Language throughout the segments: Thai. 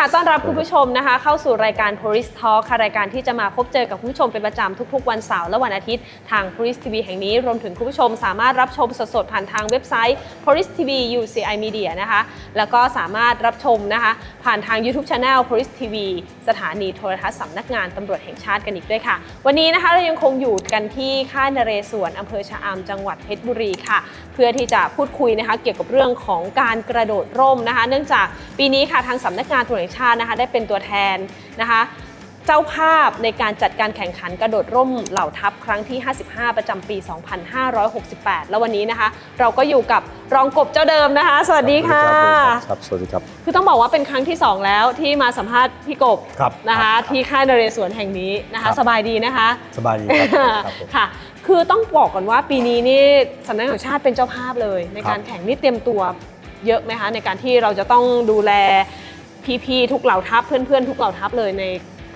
ค่ะ ต้อนรับคุณผู้ชมนะคะ เข้าสู่รายการ Police Talk ค่ะรายการที่จะมาพบเจอกับคุณผู้ชมเป็นประจำทุกๆ วันเสาร์และวันอาทิตย์ ทาง Police TV แห่งนี้รวมถึงคุณผู้ชม สามารถรับชมสดๆผ่านทางเว็บไซต์ Police TV UCI Media นะคะ แล้วก็สามารถรับชมนะคะ ผ่านทาง YouTube Channel Police TV สถานีโทรทัศน์สำนักงานตำรวจแห่งชาติกันอีกด้วยค่ะ วันนี้นะคะเรายังคงอยู่กันที่ค่ายนเรศวรอำเภอชะอำจังหวัดเพชรบุรีค่ะ เพื่อที่จะพูดคุยนะคะเกี่ยวกับเรื่องของการกระโดดร่มนะคะ เนื่องจากปีนี้ค่ะทางสำนักงานตำรวจงชาตินะคะ ได้เป็นตัวแทนนะคะ เจ้าภาพในการจัดการแข่งขันกระโดดร่มเหล่าทัพครั้งที่ 55 ประจำปี 2568 แล้ววันนี้นะคะ เราก็อยู่กับรองกบเจ้าเดิมนะคะ สวัสดีค่ะ ครับสวัสดีครับ คือต้องบอกว่าเป็นครั้งที่ 2 แล้วที่มาสัมภาษณ์พี่กบครับนะคะครับที่ค่ายนเรศวรแห่งนี้นะครัคะบสบายดีนะคะ สบายดีครับครับผม ค่ะ คือต้องบอกก่อนว่าปีนี้นี่สำนักงานตำรวจแห่งชาติเป็นเจ้าภาพเลย ในครับการแข่งนี่เตรียมตัวเยอะไหมคะ ในการที่เราจะต้องดูแล พี่ๆทุกเหล่าทัพเพื่อนๆ ทุกเหล่าทัพเลยใน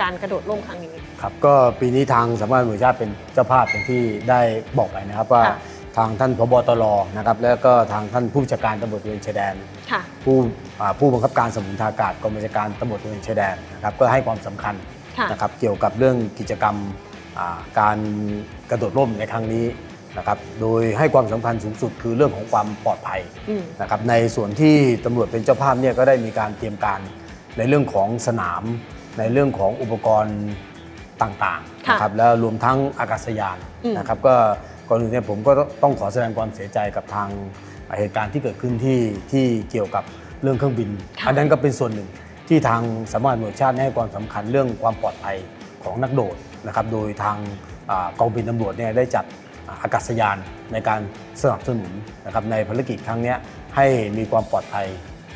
การกระโดดร่มครั้งนี้ ครับก็ปีนี้ทางสำนักงานตำรวจแห่งชาติเป็นเจ้าภาพอย่างที่ได้บอกไปนะครับว่าค่ะทางท่านพบตรนะครับแล้วก็ทางท่านผู้บัญชาการตำรวจตระเวนชายแดน ค่ะ ผู้อ่าผู้บังคับการสมุนทากาศกองบัญชาการตำรวจตระเวนชายแดนนะครับก็ให้ความสำคัญค่ะ นะครับเกี่ยวกับเรื่องกิจกรรมอ่าการกระโดดร่มในครั้งนี้ นะครับ โดยให้ความสำคัญสูงสุดคือเรื่องของความปลอดภัยอืมนะครับ ในส่วนที่ตำรวจเป็นเจ้าภาพเนี่ยก็ได้มีการเตรียมการในเรื่องของสนาม ในเรื่องของอุปกรณ์ต่างๆค่ะนะครับแล้วรวมทั้งอากาศยานอืมนะครับ ก็ก่อนอื่นเนี่ยผมก็ต้องขอแสดงความเสียใจกับทางเหตุการณ์ที่เกิดขึ้นที่ที่เกี่ยวกับเรื่องเครื่องบินค่ะอันนั้นก็เป็นส่วนหนึ่งที่ทางสำนักงานตำรวจแห่งชาติให้ความสำคัญเรื่องความปลอดภัยของนักโดดนะครับ โดยทางอากองบินตำรวจเนี่ยได้จัด อากาศยานในการสนับสนุนนะครับในภารกิจครั้งเนี้ยให้มีความปลอดภัย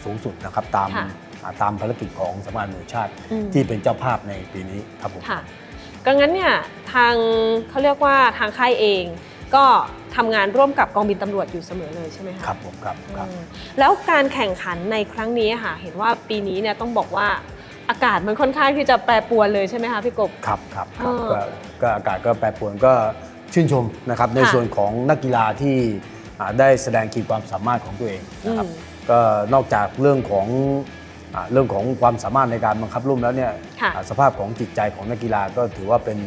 สูงสุดนะครับตามค่ะอ่าตามภารกิจของสำนักงานตำรวจแห่งชาติอืมที่เป็นเจ้าภาพในปีนี้ครับผมค่ะก็งั้นเนี่ยทางเขาเรียกว่าทางค่ายเอง ก็ทำงานร่วมกับกองบินตำรวจอยู่เสมอเลยใช่ไหมคะครับผมครับครับอืมแล้วการแข่งขันในครั้งนี้ค่ะเห็นว่าปีนี้เนี่ยต้องบอกว่าอากาศมันค่อนข้างที่จะแปรปรวนเลยใช่ไหมคะพี่กบครับครับครับเออก็ก็อากาศก็แปรปรวนก็ ชื่นชมนะครับในค่ะส่วนของนักกีฬาที่อ่าได้แสดงขีดความสามารถของตัวเองนะครับอืมก็นอกจากเรื่องของอ่าเรื่องของความสามารถในการบังคับรุ่มแล้วเนี่ยค่ะอ่าสภาพของจิตใจของนักกีฬาก็ถือว่าเป็น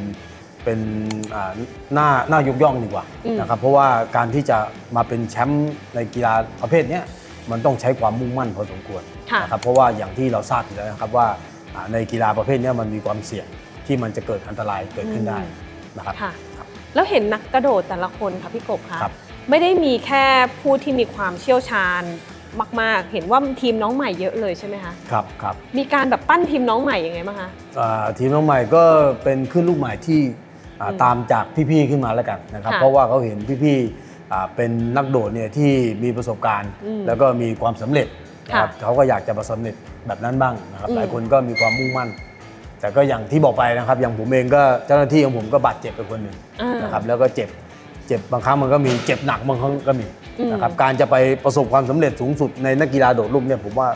เป็นอ่าหน้าหน้ายกย่องดีกว่าอืมนะครับเพราะว่าการที่จะมาเป็นแชมป์ในกีฬาประเภทเนี้ยมันต้องใช้ความมุ่งมั่นพอสมควรค่ะนะครับเพราะว่าอย่างที่เราทราบอยู่แล้วนะครับว่าอ่าในกีฬาประเภทเนี้ยมันมีความเสี่ยงที่มันจะเกิดอันตรายเกิดขึ้นได้นะครับค่ะครับ แล้วเห็นนักกระโดดแต่ละคนค่ะพี่กบคะครับ ไม่ได้มีแค่ผู้ที่มีความเชี่ยวชาญมาก ๆ เห็นว่าทีมน้องใหม่เยอะเลยใช่ไหมคะครับครับมีการแบบปั้นทีมน้องใหม่ยังไงบ้างคะ อ่าทีมน้องใหม่ก็เป็นขึ้นลูกใหม่ที่อ่าอืมตามจากพี่ๆขึ้นมาแล้วกันนะครับ ค่ะเพราะว่าเขาเห็นพี่ๆอ่าเป็นนักโดดเนี่ยที่มีประสบการณ์ อืมแล้วก็มีความสำเร็จนะครับค่ะเขาก็อยากจะประสบความสำเร็จแบบนั้นบ้างนะครับอืม หลายคนก็มีความมุ่งมั่น แต่ก็อย่างที่บอกไปนะครับ อย่างผมเองก็เจ้าหน้าที่ของผมก็บาดเจ็บไปคนหนึ่งอ่าน นะครับแล้วก็เจ็บเจ็บบางครั้งมันก็มีเจ็บหนักบางครั้งก็มีอืม นะครับการจะไปประสบความสำเร็จสูงสุดในนักกีฬาโดดร่มเนี่ยผมว่า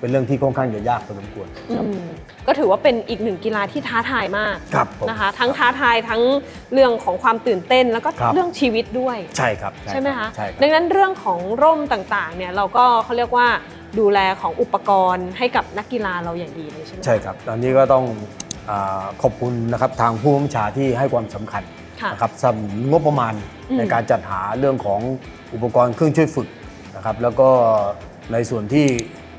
เป็นเรื่องที่ค่อนข้างจะยากพอสมควร อืม ก็ถือว่าเป็นอีกหนึ่งกีฬาที่ท้าทายมากครับผมนะคะ ทั้งท้าทายทั้งเรื่องของความตื่นเต้น แล้วก็ครับ เรื่องชีวิตด้วย ใช่ครับใช่ไหมคะใช่ครับ ดังนั้นเรื่องของร่มต่างๆเนี่ยเราก็เขาเรียกว่าดูแลของอุปกรณ์ให้กับนักกีฬาเราอย่างดีเลยใช่ไหมะใช่ครับ ตอนนี้ก็ต้องอาขอบคุณนะครับทางผู้บัญชาที่ให้ความสำคัญค่ะ นะครับสนับสนุนงบประมาณอืมในการจัดหาเรื่องของอุปกรณ์เครื่องช่วยฝึกนะครับ แล้วก็ในส่วนที่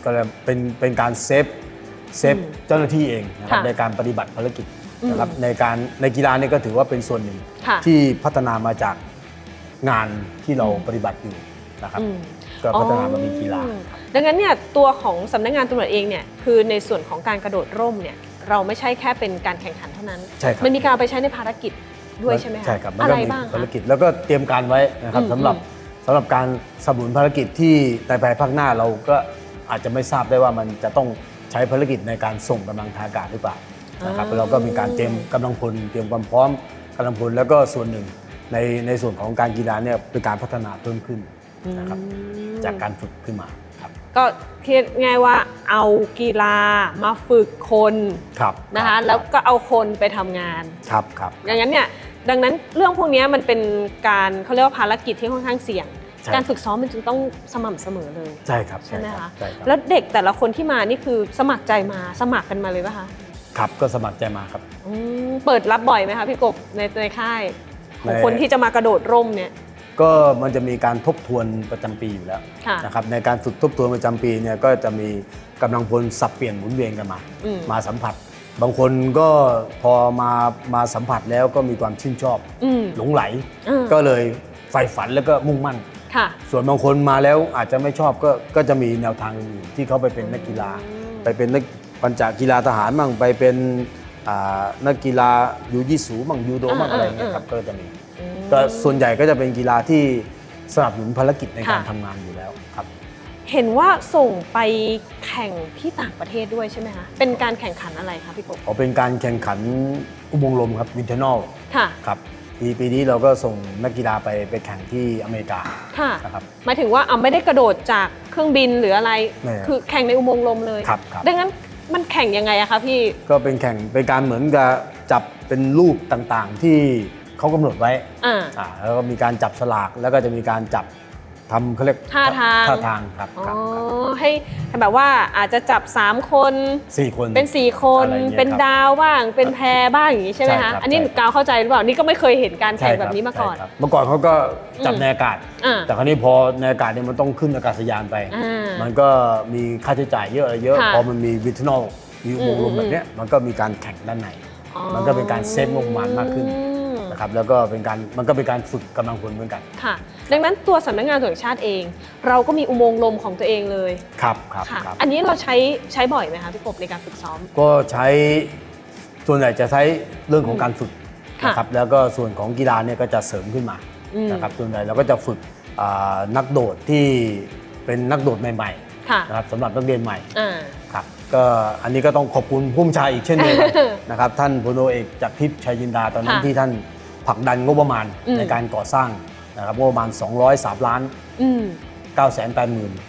ก็เลยเป็นเป็นการเซฟ เซฟเจ้าหน้าที่เองนะครับค่ะในการปฏิบัติภารกิจนะครับอืมในการในกีฬาเนี่ยก็ถือว่าเป็นส่วนหนึ่งค่ะ ที่พัฒนามาจากงานที่เราปฏิบัติอยู่นะครับ อืม ก็พัฒนามาเป็นกีฬา อ๋อดังนั้นเนี่ยตัวของสำนักงานตำรวจเองเนี่ยคือในส่วนของการกระโดดร่มเนี่ยเราไม่ใช่แค่เป็นการแข่งขันเท่านั้น ใช่ครับ มันมีการเอาไปใช้ในภารกิจด้วยใช่ไหมคะใช่ครับมันอะก็ไรมีบ้างคะ ภารกิจแล้วก็เตรียมการไว้นะครับอืมสำหรับอืม สำหรับการสนับสนุนภารกิจที่ในภายภาคหน้าเราก็อาจจะไม่ทราบได้ว่ามันจะต้อง ใช้ภารกิจในการส่งกำลังทางอากาศหรือเปล่านะครับเราก็มีการเตรียมกำลังพลเตรียมความพร้อมกำลังพลแล้วก็ส่วนหนึ่งในในส่วนของการกีฬาเนี่ยเป็นการพัฒนาเพิ่มขึ้นนะครับอืมจากการฝึกขึ้นมาครับก็คิดง่ายว่าเอากีฬามาฝึกคนครับนะคะรับแล้วก็เอาคนไปทำงานครับครับอย่างนั้นเนี่ยดังนั้นเรื่องพวกนี้มันเป็นการเขาเรียกว่าภารกิจที่ค่อนข้างเสี่ยงใช่ การฝึกซ้อมมันจึงต้องสม่ำเสมอเลยใช่ครับใช่ไหมรัคะบใช่ครับแล้วเด็กแต่ละคนที่มานี่คือสมัครใจมาสมัครกันมาเลยป่ะคะครับก็สมัครใจมาครับอืมเปิดรับบ่อยไหมคะพี่กบในในค่ายของในคนที่จะมากระโดดร่มเนี่ยก็มันจะมีการทบทวนประจำปีอยู่แล้วค่ะนะครับในการฝึกทบทวนประจำปีเนี่ยก็จะมีกำลังพลสับเปลี่ยนหมุนเวียนกันมาอืมมาสัมผัส บางคนก็พอมามาสัมผัสแล้วก็มีความชื่นชอบอืมหลงไหลอ่าก็เลยใฝ่ฝันแล้วก็มุ่งมั่น ค่ะส่วนบางคนมาแล้วอาจจะไม่ชอบก็ก็จะมีแนวทางอื่นที่เขาไปเป็นนักกีฬาอืมไปเป็นนักปัญจกีฬาทหารมั่งไปเป็นอ่านักกีฬายูยิสูมั่งยูโดมั่งอ่าอะไรเงี้ยอ่าครับก็จะมีอืมก็ส่วนใหญ่ก็จะเป็นกีฬาที่สนับสนุนภารกิจในการค่ะ ทำงานอยู่แล้วครับ เห็นว่าส่งไปแข่งที่ต่างประเทศด้วยใช่ไหมคะ เป็นการแข่งขันอะไรคะพี่กบขอเป็นการแข่งขันอุโมงค์ลมครับวินเทอร์นอลค่ะ ครับ ปีปีนี้เราก็ส่งนักกีฬาไปไปแข่งที่อเมริกาค่ะนะครับ หมายถึงว่าอะไม่ได้กระโดดจากเครื่องบินหรืออะไร ไม่คือแข่งในอุโมงค์ลมเลยครับครับ ดังนั้นมันแข่งยังไงอะคะพี่ ก็เป็นแข่งเป็นการเหมือนกับจับเป็นรูปต่างๆที่เขากำหนดไว้อ่า อ่าแล้วก็มีการจับสลากแล้วก็จะมีการจับ ทำเขาเรียกท่าทาง ท่าทางครับอ๋อครับครับให้ให้แบบว่าอาจจะจับ 3 คนสี่คน เป็น 4 คนอะไรอย่างเงี้ยเป็นครับดาวบ้าง เป็นแพรบ้างอย่างนี้ใช่ไหมใช่ครัคะบอันนี้ใช่หนูครับกาวเข้าใจหรือเปล่านี่ก็ไม่เคยเห็นการแข่งใช่แบบนี้มาก่อน ใช่ครับเมื่อก่อนเขาก็จับอืมในอากาศ อ่าแต่คราวนี้พอในอากาศเนี่ยมันต้องขึ้นอากาศยานไป อ่ามันก็มีค่าใช้จ่ายเยอะอะไรเยอะค่ะพอมันมีวิทนอลมีอุโมงค์ลอืมมแบบเนี้ยมันก็มีการแข่งด้านในอ๋อมันก็เป็นการเซฟงบประมาณมากขึ้น อืม นะครับแล้วก็เป็นการมันก็เป็นการฝึกกำลังพลเหมือนกันค่ะ ดังนั้นตัวสำนักงานตำรวจแห่งชาติเอง เราก็มีอุโมงค์ลมของตัวเองเลยครับครับค่ะ ครับอันนี้เราใช้ใช้บ่อยไหมคะพี่กบในการฝึกซ้อม ก็ใช้ส่วนใหญ่จะใช้เรื่องของการฝึกค่ะนะครับแล้วก็ส่วนของกีฬาเนี่ยก็จะเสริมขึ้นมาอืม นะครับส่วนใหญ่เราก็จะฝึกอ่านักโดดที่เป็นนักโดดใหม่ค่ะๆนะครับสำหรับนักเรียนใหม่ อ่า ครับก็อันนี้ก็ต้องขอบคุณผู้บัญชาอีกเช่นเดียวกัน นะครับท่านพลโทเอกจากทิพย์ชัยจินดาตอนนั้นค่ะที่ท่าน ผลักดันงบประมาณอืม ในการก่อสร้างนะครับงบประมาณ 203ล้านอืม9 8 8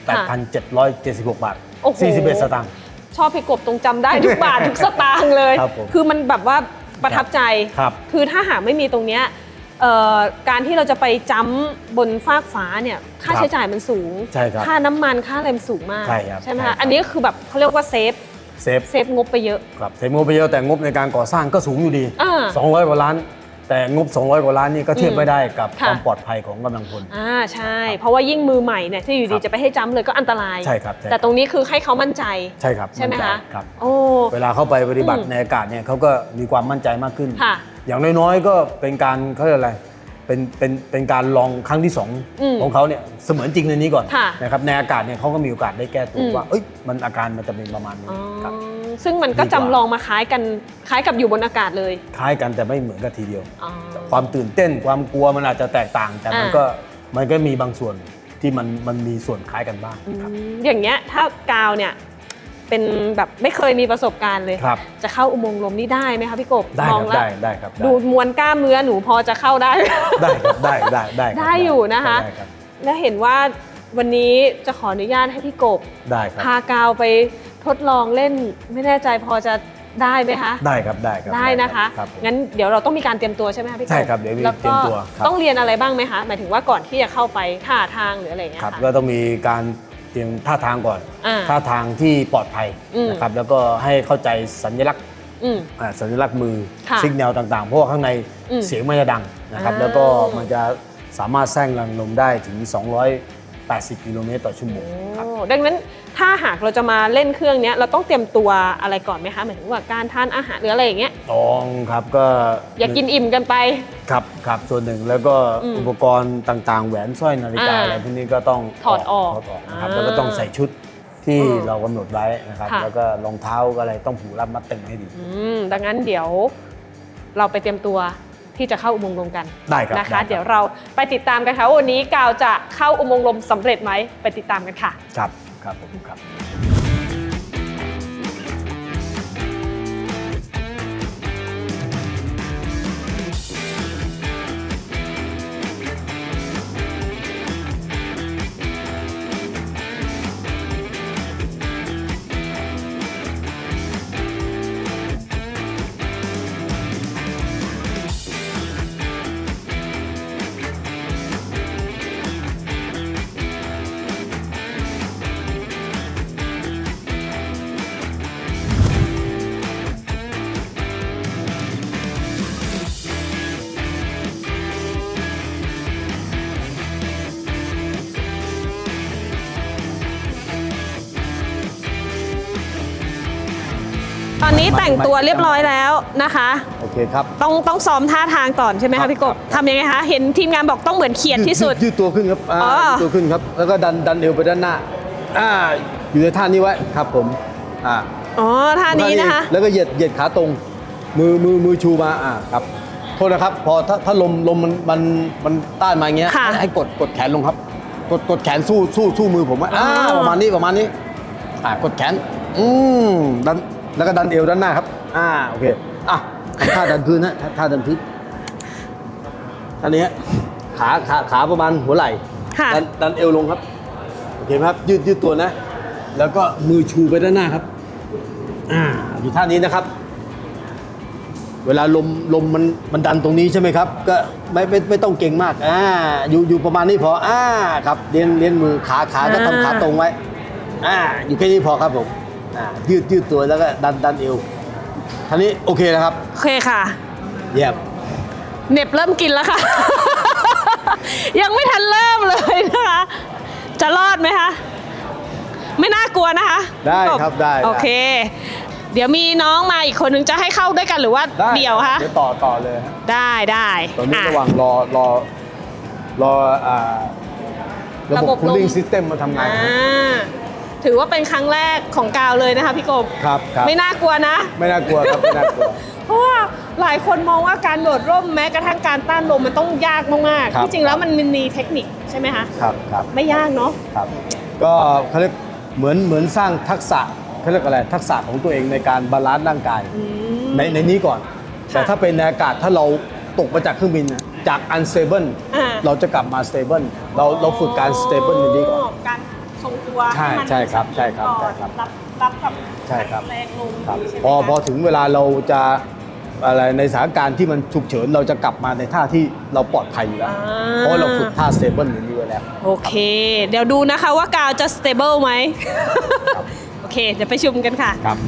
8,776 บาท โอ้โห 41 สตางค์ ชอบพี่กบตรงจำได้ทุกบาท ทุกสตางค์เลย ครับผมคือมันแบบว่าประทับใจ ครับคือถ้าหากไม่มีตรงเนี้ยเอ่อการที่เราจะไปจ้ำบนฟากฟ้าเนี่ยค่าครับใช้จ่ายมันสูง ใช่ครับค่าน้ำมันค่าอะไรมันสูงมากใช่ครับไหมใช่ครัคะบ อันนี้ก็คือแบบเขาเรียกว่าเซฟเซฟเซฟงบไปเยอะ ครับเซฟงบไปเยอะแต่งบในการก่อสร้างก็สูงอยู่ดี อ่า 200กว่าล้าน แต่งบ 200 กว่าล้านนี่ก็เทียบอืมไม่ได้กับค่ะ ความปลอดภัยของกำลังพล อ่าใช่ เพราะว่ายิ่งมือใหม่เนี่ยที่อยู่ดีครับ จะไปให้จ้ำเลยก็อันตราย ใช่ครับใช่แต่ตรงนี้คือให้เขามั่นใจ ใช่ครับใช่ไหมนใจคะ ครับ โอ้ เวลาเข้าไปปฏิบัติอืมในอากาศเนี่ยเขาก็มีความมั่นใจมากขึ้น ค่ะอย่างน้อยๆก็เป็นการเขาเรียกอะไร เป็นเป็นเป็นการลองครั้งที่สองอืมของเขาเนี่ยเสมือนจริงในนี้ก่อนค่ะ นะครับในอากาศเนี่ยเขาก็มีโอกาสได้แก้ตัวอืมว่าเอ้ยมันอาการมันจะเป็นประมาณนี้อ๋อครับ ซึ่งมันก็ดีกว่า จำลองมาคล้ายกันคล้ายกับอยู่บนอากาศเลยคล้ายกันแต่ไม่เหมือนกันทีเดียว อ๋อ ความตื่นเต้นความกลัวมันอาจจะแตกต่าง แต่มันอ่า ก็มันก็มีบางส่วนที่มันมันมีส่วนคล้ายกันบ้างครับอืมอย่างเงี้ยถ้ากาวเนี่ย เป็นแบบไม่เคยมีประสบการณ์เลย ครับ จะเข้าอุโมงค์ลมนี่ได้ไหมคะพี่กบได้มคองรับแล้วได้ได้ครับได้ดูมวลกล้ามเนื้อหนูพอจะเข้าได้ ได้ครับได้ได้ได้ครับได้อยู่นะคะ ได้ครับแล้วเห็นว่าวันนี้จะขออนุญาตให้พี่กบ ได้ครับ พากาวไปทดลองเล่นไม่แน่ใจพอจะได้ไหมคะ ได้ครับได้ครับได้นะคะครับผม งั้นเดี๋ยวเราต้องมีการเตรียมตัวใช่ไหมคะพี่กบใช่ครับเดี๋ยวมีแล้วเตรีก็ยมตัวครับ ต้องเรียนอะไรบ้างไหมคะ หมายถึงว่าก่อนที่จะเข้าไปท่าทางหรืออะไรอย่างเงี้ยครับค่ะ ก็ต้องมีการ เตรียมท่าทางก่อน อ่าท่าทางที่ปลอดภัยอืม นะครับแล้วก็ให้เข้าใจสัญลักษณ์อืม อ่าสัญลักษณ์มือค่ะสิกแนวต่างๆ เพราะว่าข้างในอืมเสียงมันจะดังนะครับอ่า แล้วก็มันจะสามารถแซงแรงลมได้ถึง 280 กิโลเมตรต่อชั่วโมงครับ โอ้ดังนั้น ถ้าหากเราจะมาเล่นเครื่องเนี้ยเราต้องเตรียมตัวอะไรก่อนไหมคะหมายถึงว่าการทานอาหารหรืออะไรอย่างเงี้ยต้องครับก็อย่ากินอิ่มกันไป ครับครับส่วนหนึ่งแล้วก็อืมอุปกรณ์ต่างๆ แหวนสร้อยนาฬิกาอ่าอะไรพวกนี้ก็ต้องถอดออกถอดออกนะครับอ่าแล้วก็ต้องใส่ชุดที่อืมเรากำหนดไว้นะครับ ค่ะ แล้วก็รองเท้าอะไรต้องผูกรับมัดตึงให้ดี อืมดังนั้นเดี๋ยวเราไปเตรียมตัวที่จะเข้าอุโมงค์ลมกันได้ครับนะได้คคะรับเดี๋ยวเราไปติดตามกันค่ะว่าวันนี้กาวจะเข้าอุโมงค์ลมสำเร็จไหมไปติดตามกันค่ะ ครับ ครับ แต่งตัวเรียบร้อยแล้วนะคะ โอเคครับ ต้องต้องซ้อมท่าทางก่อนใช่ไหมครัคะบพี่กบครับ ทำยังไงคะ เห็นทีมงานบอกต้องเหมือนเขียดที่สุด ยืยืดตัวขึ้นครับอ่าอ๋อ ยืดตัวขึ้นครับ แล้วก็ดันดันเอวไปด้านหน้า อ่า อยู่ในท่านี้ไว้ครับผม อ่าอ๋อท่านี้นะคะ แล้วก็เหยียดเหยียดขาตรง มือมือมือชูมา อ่า ครับ โทษนะครับ พอถ้าถ้าลมลมมันมันมันต้านมาอย่างเงี้ย ค่ะให้ให้กดกดแขนลงครับ กดกดแขนสู้สู้สู้มือผมไว้อ่า อ๋อ ประมาณนี้ประมาณนี้ อ่า กดแขน อืมดัน แล้วก็ดันเอวด้านหน้าครับ อ่าโอเคอะทำท่าดันพื้นนะท่าท่าดันพื้นท่านี้ฮะขาขาขาประมาณหัวไหล่ค่ะดันดันเอวลงครับโอเคไหมครับ ยืดยืดตัวนะ แล้วก็มือชูไปด้านหน้าครับ อ่าอยู่ท่านี้นะครับ เวลาลมลมมันมันดันตรงนี้ใช่ไหมครับ ก็ไม่ไม่ไม่ต้องเก่งมากอ่าอยู่อยู่ประมาณนี้พออ่าครับเลี้ยนเลี้ยนมือขาขาก็ทำขาตรงไว้อ่าอยู่แค่นี้พอครับผม อ่ายืดยืดตัวแล้วก็ดันดันเอวท่านี้โอเคนะครับโอเคค่ะ เยี่ยมเหน็บเริ่มกินแล้วค่ะ ยังไม่ทันเริ่มเลยนะคะ จะรอดไหมคะ ไม่น่ากลัวนะคะได้พี่กครับได้ได้โอเค เดี๋ยวมีน้องมาอีกคนนึงจะให้เข้าด้วยกันหรือว่าได้เดี่ยวคะเดี๋ยวต่อต่อเลยฮะได้ได้ตอนนี้อะระหว่างรอรอรออ่าระระบบบบ cooling ลม system มาทำงานอ่ครับา ถือว่าเป็นครั้งแรกของกาวเลยนะคะพี่กบครับครับไม่น่ากลัวนะ ไม่น่ากลัวครับไม่น่ากลัว เพราะว่าหลายคนมองว่าการโดดร่มแม้กระทั่งการต้านลมมันต้องยากมากครับๆที่จริงแล้วมันมีเทคนิคใช่ไหมคะครับครับไม่ยากเนาะ ครับก็เขาเรียกเหมือนเหมือนสร้างทักษะเขาเรียกอะไรทักษะของตัวเองในการบาลานซ์ร่างกาย ในในนี้ก่อน แต่ถ้าเป็นในอากาศถ้าเราตกมาจากเครื่องบินนะจาก unstable อ่า เราจะกลับมา stable เราเราฝึกการ stable ในนี้ก่อน การ ทรงตัวใช่ห้มันใช่ครับใช่ครับก่อนใช่ครับรับรับกับใช่ครับ แรงลมครับใช่ไหมพอคะพอถึงเวลาเราจะอะไรในสถานการณ์ที่มันฉุกเฉินเราจะกลับมาในท่าที่เราปลอดภัยอยู่แล้ว เพราะเราฝึกท่า stable อย่างนี้ไว้แล้ว โอเค เดี๋ยวดูนะคะว่ากาวจะ stable ไหม โอเค เดี๋ยวไปชุมกันค่ะ ครับ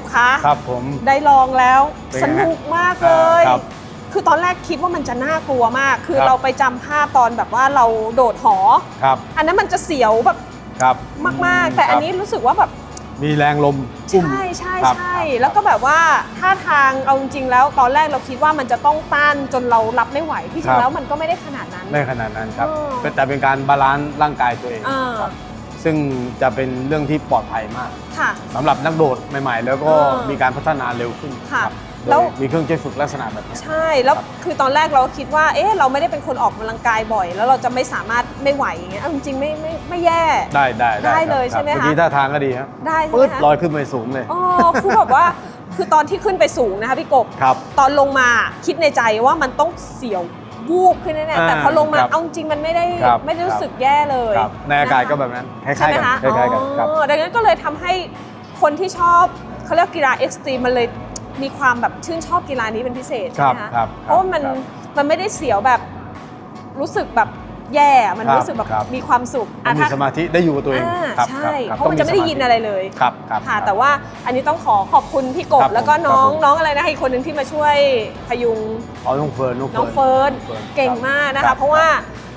บคะครับผม ได้ลองแล้ว เป็นสไงฮะนุกมากเลยครับคือตอนแรกคิดว่ามันจะน่ากลัวมาก คือครับ เราไปจำภาพตอนแบบว่าเราโดดหอ ครับอันนั้นมันจะเสียวแบบครับมาก ๆ แต่อันนี้รู้สึกว่าแบบมีแรงลมอุ้มใช่ใช่ครับใช่ครับแล้วก็แบบว่าท่าทางเอาจริงๆแล้ว ตอนแรกเราคิดว่ามันจะต้องต้านจนเรารับไม่ไหวที่จริงแล้วมันก็ไม่ได้ขนาดนั้น ไม่ขนาดนั้นครับอ๋อ เป็นแต่เป็นการบาลานซ์ร่างกายตัวเอง อ่าครับ ซึ่งจะเป็นเรื่องที่ปลอดภัยมากค่ะ สำหรับนักโดดใหม่ ๆ แล้วก็อ่ามีมีการพัฒนาเร็วขึ้นค่ะครับแล้แล้ววมีเครื่องช่วยฝึกลักษณะแบบนี้ ใช่แล้วคือตอนแรกเราคิดว่า เอ๊ะเราไม่ได้เป็นคนออกกำลังกายบ่อย แล้วเราจะไม่สามารถไม่ไหวอย่างเงี้ยเอาจริงๆไม่ไม่ไม่แย่ ได้ได้ได้ครับเลยรับใช่ไหมคะ เมื่อกี้ท่าทางก็ดีครับได้ใช่ไหปึ๊มดคะลอยขึ้นไปสูงเลย อ๋อคือแบบว่า คือตอนที่ขึ้นไปสูงนะคะพี่กบ ครับ ตอนลงมาคิดในใจว่ามันต้องเสียว วูบขึ้นแน่ๆอ่าแต่พอลงมาครับเอาจริงๆมันไม่ได้ครับไม่ได้รู้ครับ สึกแย่เลยครับในอากาศก็แบบนั้นคล้ายๆกันใช่ไหมคะคล้ายๆกันครับ อ๋อดังนั้นก็เลยทำให้คนที่ชอบเขาเรียกกีฬาเอ็กซ์ตรีมมันเลยมีความแบบชื่นชอบกีฬานี้เป็นพิเศษใช่ไหมครัคะบครับเพราะว่ามันครับ มันไม่ได้เสียวแบบรู้สึกแบบ แย่มันครับรู้สึกแบบครับ มีความสุขต้องมีถ้า สมาธิได้อยู่กับตัวเองอ่าครับใช่คบเพราะมันจะไม่ได้ยินอะไรเลย ครับครับค่ะรับแต่ว่าอันนี้ต้องขอขอบคุณพี่กครับบแล้วก็ผมน้องครับผม น้องอะไรนะคะอีกคนหนึ่งที่มาช่วยพยุงอ๋อน้องเฟิร์นน้องเฟิร์นน้องฟิร์นเก่งมากนะครัคะ บเพราะว่า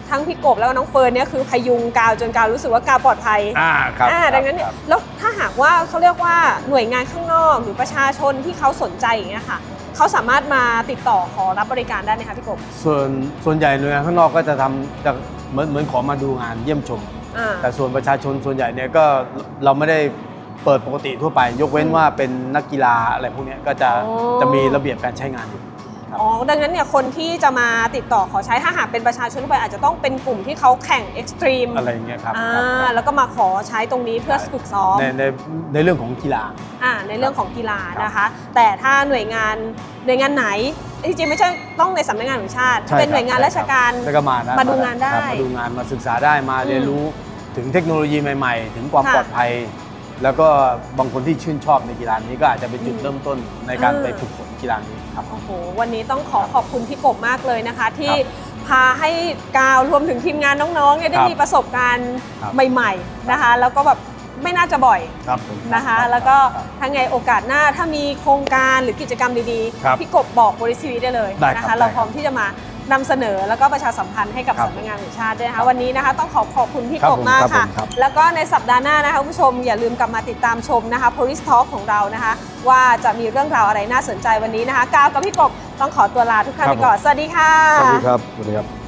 ทั้งพี่กบแล้วก็น้องเฟิร์นเนี่ยคือพยุงกาวจนกาวรู้สึกว่ากาวปลอดภัยอ่าครับอ่าครับดังนั้นเนี่ยครับ แล้วถ้าหากว่าเขาเรียกว่าหน่วยงานข้างนอกหรือประชาชนที่เขาสนใจอย่างเงี้ยค่ะ เขาสามารถมาติดต่อขอรับบริการได้ไหมคะพี่กบส่วนส่วนใหญ่หน่วยงานข้างนอกก็จะทำจะเหมือนเหมือนขอมาดูงานเยี่ยมชม อ่า แต่ส่วนประชาชนส่วนใหญ่เนี่ยก็เราไม่ได้เปิดปกติทั่วไป ยกเว้นอืมว่าเป็นนักกีฬาอะไรพวกเนี้ยก็จะอ๋อจะมีระเบียบการใช้งานอยู่ครับ อ๋อ ดังนั้นเนี่ยคนที่จะมาติดต่อขอใช้ถ้าหากเป็นประชาชนทั่วไปอาจจะต้องเป็นกลุ่มที่เขาแข่งเอ็กซ์ตรีมอะไรอย่างเงี้ยครับอ่าครับครับแล้วก็มาขอใช้ตรงนี้เพื่อฝึกซ้อมในในในเรื่องของกีฬาอ่าในเรื่องของกีฬาครับนะคะ แต่ถ้าหน่วยงานหน่วยงานไหนจริงๆไม่ใช่ต้องในสำนักงานแห่งชาติใช่เป็นหน่วยงานครับราชการแล้วก็มาได้มาดูงานได้ครับมาดูงานมาศึกษาได้มาอืมเรียนรู้ถึงเทคโนโลยีใหม่ๆ ถึงความค่ะปลอดภัย แล้วก็บางคนที่ชื่นชอบในกีฬานี้ก็อาจจะเป็นจุดอืมเริ่มต้นในการเออไปฝึกฝนกีฬานี้ ครับ โอ้โห วันนี้ต้องขอขอบคุณพี่กบมากเลยนะคะ ที่ครับพาให้กาวรวมถึงทีมงานน้องๆเนี่ยได้ครับมีประสบการณ์ครับใหม่ ๆนะคะ แล้วก็แบบไม่น่าจะบ่อยครับผมนะคะรับแล้วก็ครับถ้าไงโอกาสหน้าถ้ามีโครงการหรือกิจกรรมดีครับๆพี่กบบอกบริษัทได้เลยได้นะครัคะบเราได้ครับพร้อมที่จะมา นำเสนอแล้วก็ประชาสัมพันธ์ให้กับครับสำนักงานแห่งชาติด้วยนะครัคะบวันนี้นะคะต้องขอขอบคุณพี่ครักบบผมมากครับค่ะ ผมครับ แล้วก็ในสัปดาห์หน้านะคะคุณผู้ชมอย่าลืมกลับมาติดตามชมนะคะ Police Talk ของเรานะคะ ว่าจะมีเรื่องราวอะไรน่าสนใจวันนี้นะคะก้าวกับพี่กบต้องขอตัวลาทุกท่านไปก่อนสวัสดีค่ะ สวัสดีครับ สวัสดีครับ